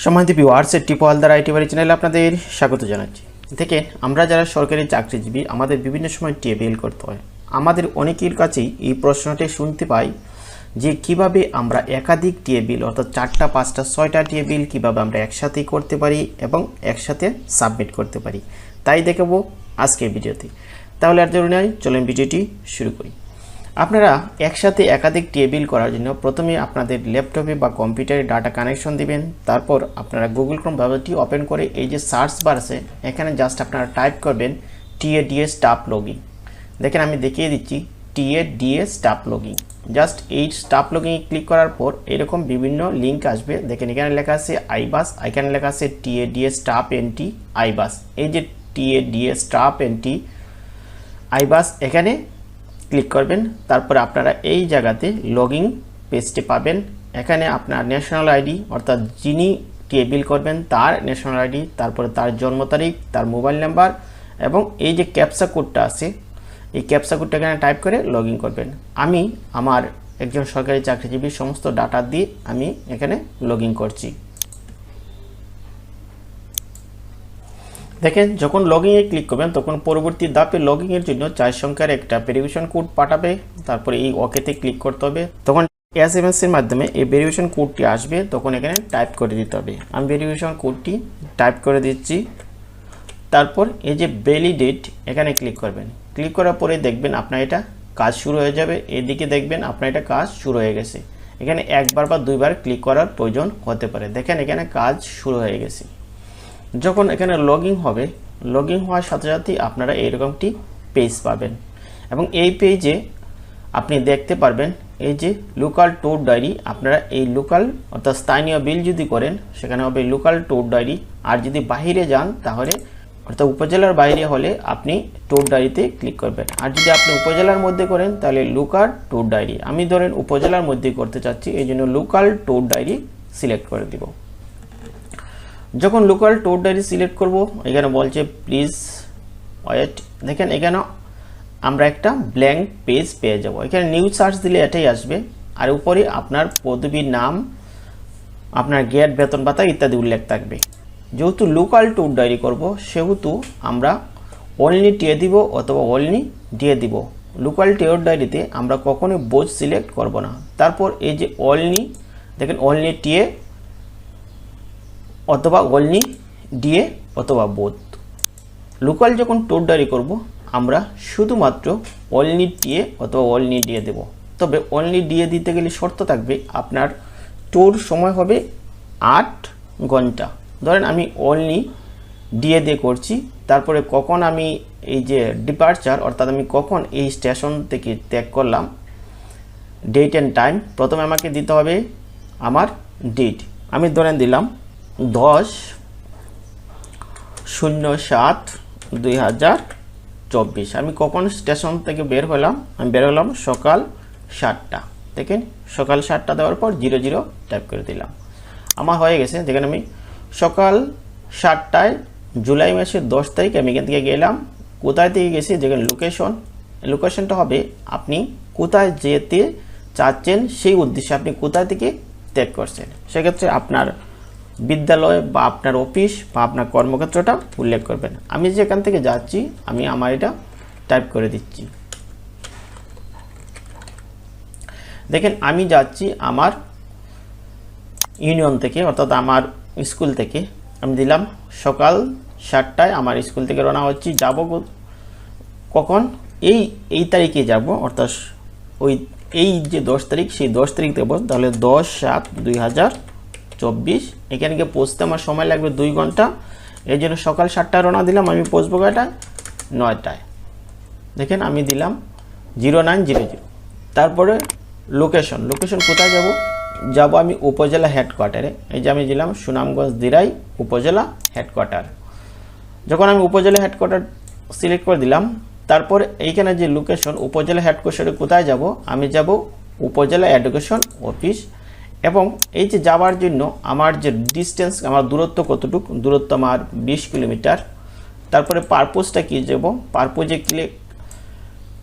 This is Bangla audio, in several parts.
সম্মানিত ভিউয়ার্সের টিপো হালদার আইটি বাড়ি চ্যানেলে আপনাদের স্বাগত জানাচ্ছি। দেখেন, আমরা যারা সরকারি চাকরিজীবী, আমাদের বিভিন্ন সময় টেবিল করতে হয়। আমাদের অনেকের কাছেই এই প্রশ্নটি শুনতে পাই যে কীভাবে আমরা একাধিক টেবিল, অর্থাৎ চারটা, পাঁচটা, ছয়টা টেবিল কীভাবে আমরা একসাথেই করতে পারি এবং একসাথে সাবমিট করতে পারি, তাই দেখাবো আজকের ভিডিওতে। তাহলে আর জরুরি নয়, চলেন ভিডিওটি শুরু করি। আপনারা একসাথে একাধিক টেবিল করার জন্য প্রথমে আপনাদের ল্যাপটপে বা কম্পিউটারে ডাটা কানেকশন দিবেন। তারপর আপনারা গুগল ক্রোম ব্রাউজারটি ওপেন করে এই যে সার্চ বার আছে, এখানে জাস্ট আপনারা টাইপ করবেন টিএডিএ স্টাফ লগিং দেখেন আমি দেখিয়ে দিচ্ছি TA DA staff login just এই স্টাফ লগিং ক্লিক করার পর এরকম বিভিন্ন লিঙ্ক আসবে। দেখেন এখানে লেখা আছে আইবাস, এখানে লেখা আছে টিএ টিএডিএ স্টাফ এনটি আইবাস। এই যে টিএডিএ স্টাফ এনটি আইবাস, এখানে ক্লিক করবেন, তারপরে আপনারা এই জায়গাতে লগিং পেজটি পাবেন। এখানে আপনার ন্যাশনাল আইডি অর্থাৎ যিনি টেবিল করবেন, তার ন্যাশনাল আইডি তারপরে তার জন্ম তারিখ, তার মোবাইল নাম্বার এবং এই যে ক্যাপসা কোডটা আছে, এই ক্যাপসা কোডটা এখানে টাইপ করে লগ করবেন। আমি আমার একজন সরকারি চাকরিজীবীর সমস্ত ডাটা দিয়ে আমি এখানে লগ করছি। দেখেন, যখন লগইনে ক্লিক করবেন, তখন পরবর্তী ধাপে লগইনের জন্য চার সংখ্যার একটা ভেরিফিকেশন কোড পাঠাবে। তারপরে এই ওকেতে ক্লিক করতে হবে। তখন এস এম এর মাধ্যমে এই ভেরিফিকেশন কোডটি আসবে। তখন এখানে টাইপ করে দিতে হবে। আমি ভেরিফিকেশন কোডটি টাইপ করে দিচ্ছি। তারপর এই যে ভ্যালিডেট এখানে ক্লিক করবেন। ক্লিক করার পরে দেখবেন আপনার এটা কাজ শুরু হয়ে যাবে। এদিকে দেখবেন আপনার এটা কাজ শুরু হয়ে গেছে। এখানে একবার বা দুইবার ক্লিক করার প্রয়োজন হতে পারে। দেখেন, এখানে কাজ শুরু হয়ে গেছে। যখন এখানে লগইন হবে, লগইন হওয়ার সাথে সাথেই আপনারা এইরকমটি পেজ পাবেন। এবং এই পেজে আপনি দেখতে পারবেন, এই যে লোকাল ট্যুর ডায়েরি আপনারা এই লোকাল অর্থাৎ স্থানীয় বিল যদি করেন, সেখানে হবে লোকাল ট্যুর ডায়েরি আর যদি বাইরে যান, তাহলে অর্থাৎ উপজেলার বাইরে হলে আপনি ট্যুর ডায়েরিতে ক্লিক করবেন। আর যদি আপনি উপজেলার মধ্যে করেন, তাহলে লোকাল ট্যুর ডায়েরি আমি ধরেন উপজেলার মধ্যে করতে চাচ্ছি, এই জন্য লোকাল ট্যুর ডায়েরি সিলেক্ট করে দিব। যখন লোকাল টোর ডায়েরি সিলেক্ট করব, এখানে বলছে প্লিজ ওয়েট দেখেন এখানে আমরা একটা ব্ল্যাঙ্ক পেজ পেয়ে যাব। এখানে নিউ সার্চ দিলে এটাই আসবে। আর উপরে আপনার পদবীর নাম, আপনার গেট বেতন ভাতা ইত্যাদি উল্লেখ থাকবে। যেহেতু লোকাল ট্যুর ডায়েরি করব, সেহেতু আমরা অনলি টিয়ে দিব অথবা অনলি দিয়ে দিব। লোকাল টিওর ডায়েরিতে আমরা কখনোই বোঝ সিলেক্ট করব না। তারপর এই যে অনলি দেখেন অনলি টিয়ে অথবা অনলি ডিএ অথবা বোধ লোকাল যখন ডায়েরি করব, আমরা শুধুমাত্র অনলি ডিএ অথবা অনলি ডিএ দেব। তবে অনলি ডিএ দিতে গেলে শর্ত থাকবে, আপনার টোর সময় হবে আট ঘণ্টা। ধরেন আমি অনলি ডিএ দিয়ে করছি, তারপরে কখন আমি এই যে ডিপার্চার অর্থাৎ আমি কখন এই স্টেশন থেকে ত্যাগ করলাম ডেট অ্যান্ড টাইম প্রথমে আমাকে দিতে হবে আমার ডেট আমি ধরেন দিলাম দশ, শূন্য সাত, দুই হাজার চব্বিশ। আমি কখন স্টেশন থেকে বের হলাম? আমি বের হলাম সকাল সাতটা দেখেন সকাল সাতটা দেওয়ার পর জিরো জিরো টাইপ করে দিলাম। আমার হয়ে গেছে, যেখানে আমি সকাল সাতটায় জুলাই মাসের দশ তারিখ আমি এখান থেকে গেলাম। কোথায় থেকে গেছি? যেখানে লোকেশন লোকেশনটা হবে, আপনি কোথায় যেতে চাচ্ছেন সেই উদ্দেশ্যে আপনি কোথায় থেকে ত্যাগ করছেন? সেক্ষেত্রে আপনার বিদ্যালয় বা আপনার অফিস বা আপনার কর্মক্ষেত্রটা উল্লেখ করবেন। আমি যেখান থেকে যাচ্ছি, আমি আমার এটা টাইপ করে দিচ্ছি। দেখেন, আমি যাচ্ছি আমার ইউনিয়ন থেকে, অর্থাৎ আমার স্কুল থেকে। আমি দিলাম, সকাল সাতটায় আমার স্কুল থেকে রওনা হচ্ছি। যাব কখন? এই এই তারিখে যাব, অর্থাৎ ওই, এই যে দশ তারিখ, সেই দশ তারিখ দেবো তাহলে দশ সাত দুই হাজার চব্বিশ। এখানে গিয়ে পৌঁছতে আমার সময় লাগবে দুই ঘণ্টা। এই জন্য সকাল সাতটায় রওনা দিলাম আমি পৌঁছবো কয়টায় নয়টায়। দেখেন আমি দিলাম জিরো নাইন জিরো জিরো। তারপরে লোকেশন লোকেশন কোথায় যাব? যাব আমি উপজেলা হেডকোয়ার্টারে এই যে আমি দিলাম সুনামগঞ্জ দিরাই উপজেলা হেডকোয়ার্টার যখন আমি উপজেলা হেডকোয়ার্টার সিলেক্ট করে দিলাম, তারপর এইখানে যে লোকেশন উপজেলা হেডকোয়ার্টারে কোথায় যাব? আমি যাব উপজেলা এডুকেশন অফিস এবং এই যে যাওয়ার জন্য আমার যে ডিস্টেন্স আমার দূরত্ব কতটুকু? দূরত্ব আমার বিশ কিলোমিটার। তারপরে পারপোজটা কী দেবো পারপোজে ক্লিক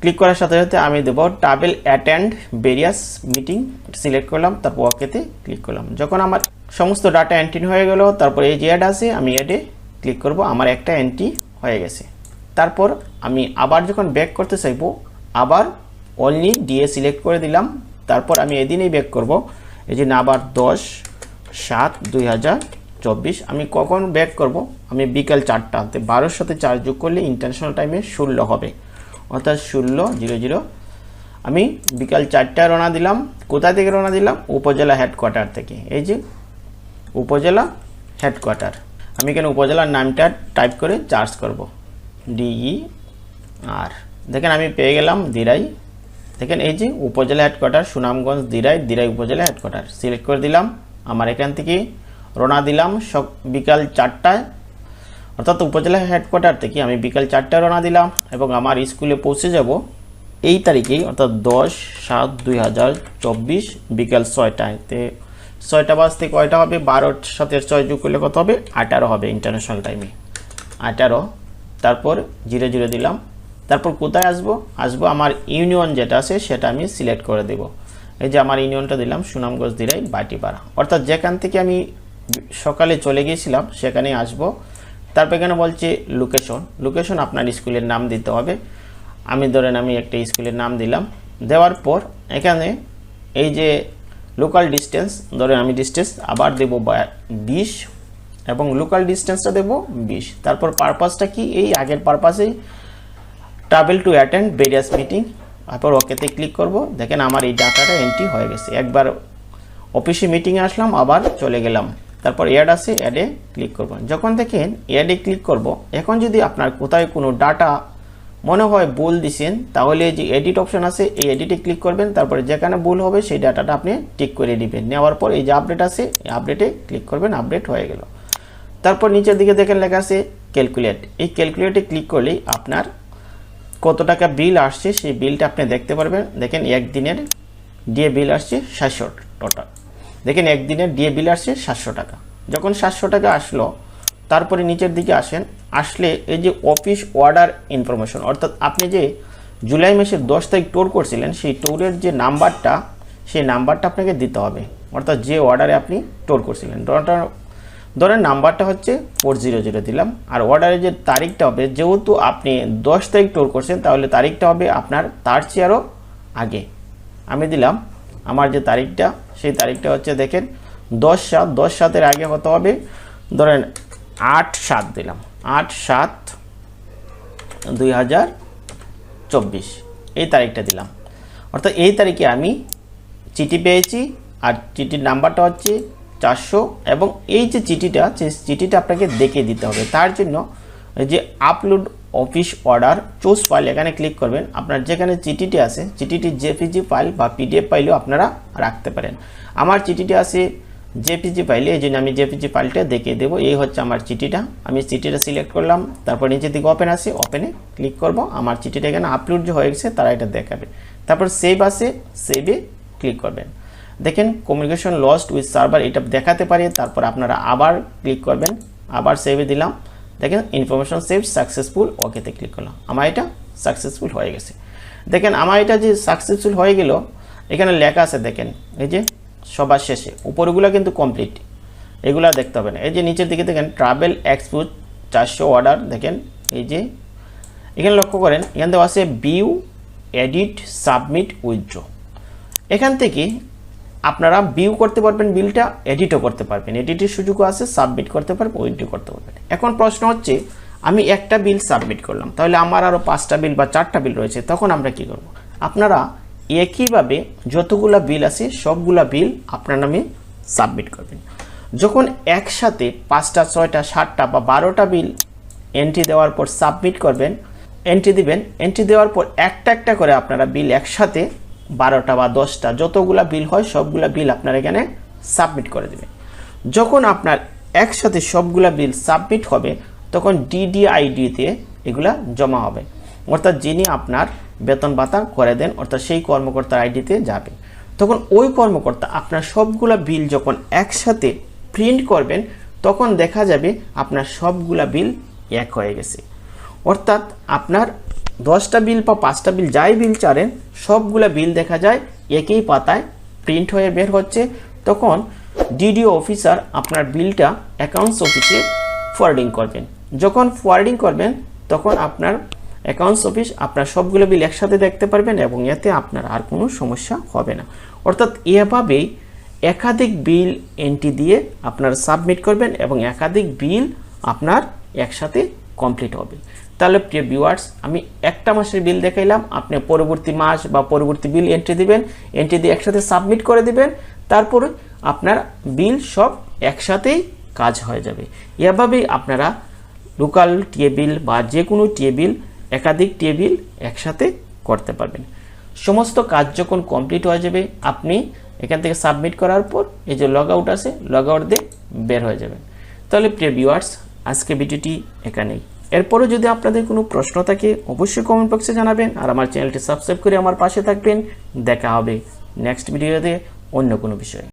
ক্লিক করার সাথে সাথে আমি দেবো travel attend various meeting select করলাম, তারপর ওকেতে ক্লিক করলাম। যখন আমার সমস্ত ডাটা এন্ট্রি হয়ে গেল, তারপর এই যে অ্যাড আছে, আমি অ্যাডে ক্লিক করব, আমার একটা এন্ট্রি হয়ে গেছে। তারপর আমি আবার যখন ব্যাক করতে চাইব, আবার অনলি ডিএ সিলেক্ট করে দিলাম। তারপর আমি এদিনেই ব্যাক করব। এই যে আবার দশ, সাত, দুই হাজার চব্বিশ, আমি কখন ব্যাক করব? আমি বিকাল চারটাতে বারোর সাথে চার যোগ করলে ইন্টারন্যাশনাল টাইমে ষোলো হবে। অর্থাৎ ষোলো, জিরো জিরো। আমি বিকাল চারটায় রওনা দিলাম। কোথা থেকে রওনা দিলাম? উপজেলা হেডকোয়ার্টার থেকে। এই যে উপজেলা হেডকোয়ার্টার আমি এখানে উপজেলার নামটা টাইপ করে চার্জ করব। ডিই আর দেখেন আমি পেয়ে গেলাম দিরাই। দেখেন এই যে উপজেলা হেডকোয়ার্টার সুনামগঞ্জ, দিরাই দিরাই উপজেলা হেডকোয়ার্টার সিলেক্ট করে দিলাম, আমার এখান থেকে রোনা দিলাম বিকাল চারটায়। অর্থাৎ উপজেলা হেডকোয়ার্টার থেকে আমি বিকাল চারটায় রওনা দিলাম এবং আমার স্কুলে পৌঁছে যাব এই তারিখেই, অর্থাৎ দশ সাত দুই হাজার চব্বিশ বিকাল ছয়টায়। তে ছয়টা বাজতে কয়টা হবে? বারোর সাথে ছয় যোগ করলে কত হবে? আঠারো হবে ইন্টারন্যাশনাল টাইমে আঠারো, তারপর জিরো জিরো দিলাম। তারপর কোথায় আসব? আসব আমার ইউনিয়ন যেটা আছে, সেটা আমি সিলেক্ট করে দেব। এই যে আমার ইউনিয়নটা দিলাম, সুনামগঞ্জ দিরাই, বাটিপাড়া। অর্থাৎ যেখান থেকে আমি সকালে চলে গিয়েছিলাম, সেখানেই আসব। তারপর এখানে বলছে লোকেশন লোকেশন আপনার স্কুলের নাম দিতে হবে। আমি ধরেন, আমি একটা স্কুলের নাম দিলাম। দেওয়ার পর এখানে এই যে লোকাল ডিস্টেন্স ধরেন আমি ডিস্টেন্স আবার দেবো বিশ, এবং লোকাল ডিস্টেন্সটা দেবো বিশ। তারপর পারপাসটা কি? এই আগের পারপাসেই travel to attend various meeting তারপর ওকেতে ক্লিক করব। দেখেন আমার এই ডাটাটা এন্ট্রি হয়ে গেছে। একবার অফিসে মিটিংয়ে আসলাম, আবার চলে গেলাম। তারপর অ্যাড আছে অ্যাডে ক্লিক করব। যখন দেখেন অ্যাডে ক্লিক করব, এখন যদি আপনার কোথায় কোনো ডাটা মনে হয় ভুল দিছেন, তাহলে যে এডিট অপশন আছে, এই এডিটে ক্লিক করবেন। তারপরে যেখানে ভুল হবে, সেই ডাটাটা আপনি টিক করে নেবেন নেওয়ার পর এই যে আপডেট আছে, এই আপডেটে ক্লিক করবেন আপডেট হয়ে গেল। তারপর নিচের দিকে দেখেন লেখা আছে ক্যালকুলেট এই ক্যালকুলেটে ক্লিক করলেই আপনার কত টাকা বিল আসছে সেই বিলটা আপনি দেখতে পারবেন। দেখেন একদিনের ডিএ বিল আসছে সাতশো টোটাল দেখেন একদিনের ডিএ বিল আসছে সাতশো টাকা। যখন সাতশো টাকা আসলো, তারপরে নিচের দিকে আসেন, আসলে এই যে অফিস অর্ডার ইনফরমেশন অর্থাৎ আপনি যে জুলাই মাসের দশ তারিখ টোর করছিলেন, সেই টোরের যে নাম্বারটা সেই নাম্বারটা আপনাকে দিতে হবে। অর্থাৎ যে অর্ডারে আপনি টোর করছিলেন। ধরেন নাম্বারটা হচ্ছে ফোর জিরো জিরো দিলাম। আর অর্ডারের যে তারিখটা হবে, যেহেতু আপনি দশ তারিখ টোর করছেন, তাহলে তারিখটা হবে আপনার তার চেয়ে আরও আগে। আমি দিলাম আমার যে তারিখটা, সেই তারিখটা হচ্ছে দেখেন দশ সাত, দশ সাতের আগে হতে হবে? ধরেন আট সাত দিলাম। আট সাত দুই হাজার চব্বিশ। এই তারিখটা দিলাম। অর্থাৎ এই তারিখে আমি চিঠি পেয়েছি, আর চিঠির নাম্বারটা হচ্ছে চারশো এবং এই যে চিঠিটা সেই চিঠিটা আপনাকে দেখে দিতে হবে, তার জন্য যে upload office order choose file এখানে ক্লিক করবেন। আপনার যেখানে চিঠিটি আছে, চিঠিটি জেপিজি ফাইল বা পিডিএফ ফাইলও আপনারা রাখতে পারেন। আমার চিঠিটি আছে জেপিজি ফাইলে এই জন্য আমি জেপিজি ফাইলটা দেখিয়ে দেবো। এই হচ্ছে আমার চিঠিটা। আমি চিঠিটা সিলেক্ট করলাম, তারপর নিচের দিকে ওপেন আসে ওপেনে ক্লিক করব। আমার চিঠিটা এখানে আপলোড যে হয়ে গেছে, তারা এটা দেখাবে। তারপর সেভ আছে সেভে ক্লিক করবেন। দেখেন কমিউনিকেশন লস্ট উইথ সার্ভার এটা দেখাতে পারে, তারপর আপনারা আবার ক্লিক করবেন, আবার সেভে দিলাম। দেখেন ইনফরমেশন সেভ সাকসেসফুল ওকেতে ক্লিক করলাম। আমার এটা সাকসেসফুল হয়ে গেছে। দেখেন, আমার এটা যে সাকসেসফুল হয়ে গেল, এখানে লেখা আছে, দেখেন, এই যে সবার শেষে, উপরগুলো কিন্তু কমপ্লিট এগুলো দেখতে হবে না। এই যে নিচের দিকে দেখেন ট্রাভেল এক্সপোজ চারশো অর্ডার দেখেন, এই যে, এখানে লক্ষ্য করেন, এখান থেকে আছে বিউ এডিট সাবমিট উইথড্র এখান থেকে আপনারা ভিউ করতে পারবেন বিলটা এডিটও করতে পারবেন। এডিটের সুযোগও আছে সাবমিট করতে পারবেন উইথড্র করতে পারবেন। এখন প্রশ্ন হচ্ছে, আমি একটা বিল সাবমিট করলাম, তাহলে আমার আরও পাঁচটা বিল বা চারটা বিল রয়েছে, তখন আমরা কি করব? আপনারা একইভাবে যতগুলা বিল আছে, সবগুলা বিল আপনার নামে সাবমিট করবেন। যখন একসাথে পাঁচটা, ছয়টা, সাতটা বা বারোটা বিল এন্ট্রি দেওয়ার পর সাবমিট করবেন এন্ট্রি দিবেন এন্ট্রি দেওয়ার পর একটা একটা করে আপনারা বিল একসাথে বারোটা বা দশটা, যতগুলা বিল হয় সবগুলা বিল আপনার এখানে সাবমিট করে দেবেন যখন আপনার একসাথে সবগুলা বিল সাবমিট হবে, তখন ডিডিআইডিতে এগুলা জমা হবে। অর্থাৎ যিনি আপনার বেতন ভাতা করে দেন, অর্থাৎ সেই কর্মকর্তার আইডিতে যাবে। তখন ওই কর্মকর্তা আপনার সবগুলা বিল যখন একসাথে প্রিন্ট করবেন, তখন দেখা যাবে আপনার সবগুলা বিল এক হয়ে গেছে। অর্থাৎ আপনার দশটা বিল বা পাঁচটা বিল যাই বিল চারেন, সবগুলো বিল দেখা যায় একই পাতায় প্রিন্ট হয়ে বের হচ্ছে। তখন ডিডিও অফিসার আপনার বিলটা অ্যাকাউন্টস অফিসে ফরওয়ার্ডিং করবেন। যখন ফরওয়ার্ডিং করবেন, তখন আপনার অ্যাকাউন্টস অফিস আপনার সবগুলো বিল একসাথে দেখতে পারবেন এবং এতে আপনার আর কোনো সমস্যা হবে না। অর্থাৎ এভাবেই একাধিক বিল এন্ট্রি দিয়ে আপনার সাবমিট করবেন এবং একাধিক বিল আপনার একসাথে কমপ্লিট হবে। তাহলে প্রিয় ভিউয়ার্স আমি একটা মাসের বিল দেখাইলাম, আপনি পরবর্তী মাস বা পরবর্তী বিল এন্ট্রি দিবেন এন্ট্রি দিয়ে একসাথে সাবমিট করে দিবেন, তারপরে আপনার বিল সব একসাথেই কাজ হয়ে যাবে। এভাবেই আপনারা লোকাল টিএ বিল বা যে কোনো টিএ বিল একাধিক টিএ বিল একসাথে করতে পারবেন। সমস্ত কাজ যখন কমপ্লিট হয়ে যাবে, আপনি এখান থেকে সাবমিট করার পর এই যে লগ আউট আছে লগ আউট দিয়ে বের হয়ে যাবেন। তাহলে প্রিয় ভিউয়ার্স আজকে ভিডিওটি এখানেই। এরপরও যদি আপনাদের কোনো প্রশ্ন থাকে, অবশ্যই কমেন্ট বক্সে জানাবেন আর আমার চ্যানেলটি সাবস্ক্রাইব করে আমার পাশে থাকবেন। দেখা হবে নেক্সট ভিডিওতে অন্য কোনো বিষয়ে।